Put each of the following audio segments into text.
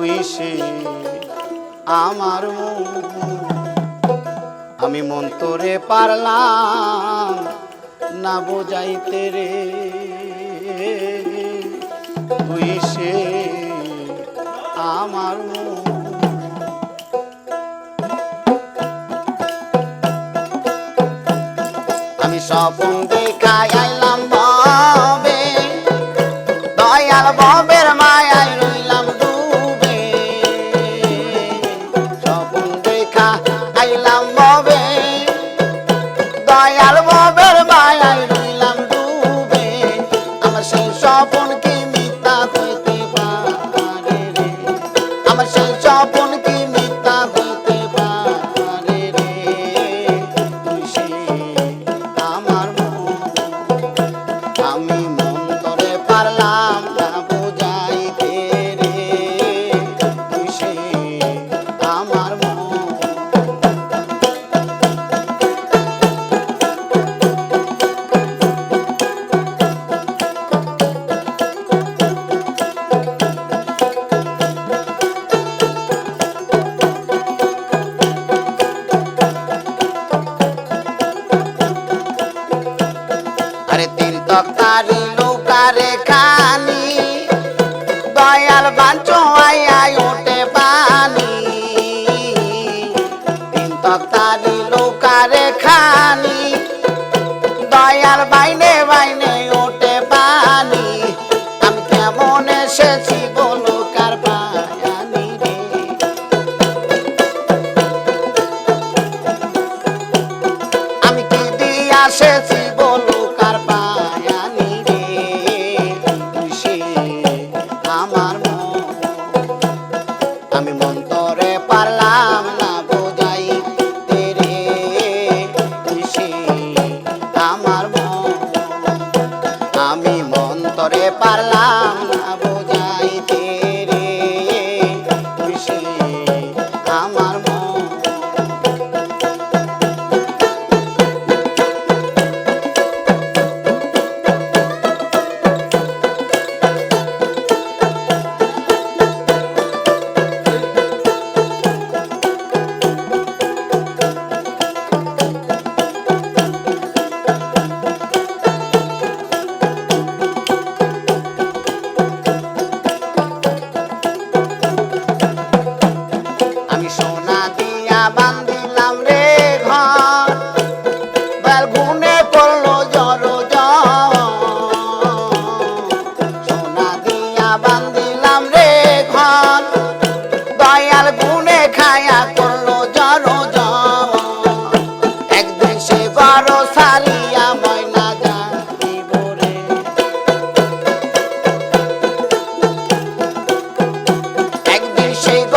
বিষে আমার আমি মন তোরে পারলাম না বোঝাইতে রে। বিষে আমার আমি সপন দেখায় বাঞ্চো আয় ওঠে পানি। তারি লোকারে খানি দয়াল বাইনে বাইনে ওঠে পানি। আমি কেমন এসেছি বলো কার পায়ানি রে। আমি কি দিয়ে আসেছি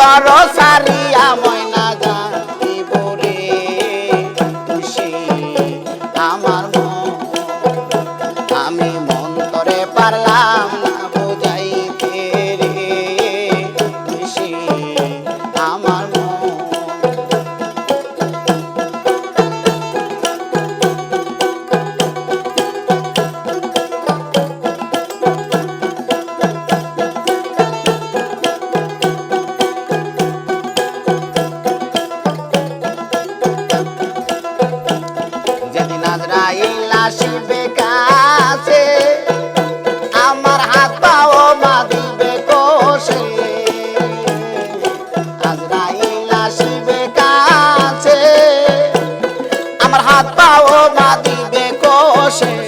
ঘর সারিয়া ময়না যাইব রে খুশি আমার হাত পাও না দিবে কোষে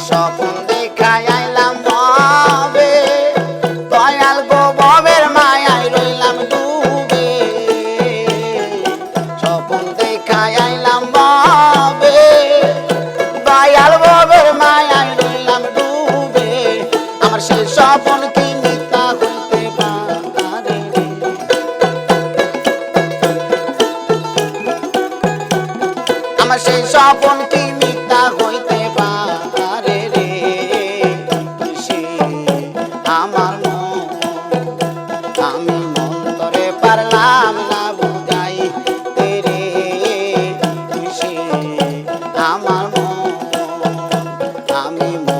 স্বপন 阿弥陀。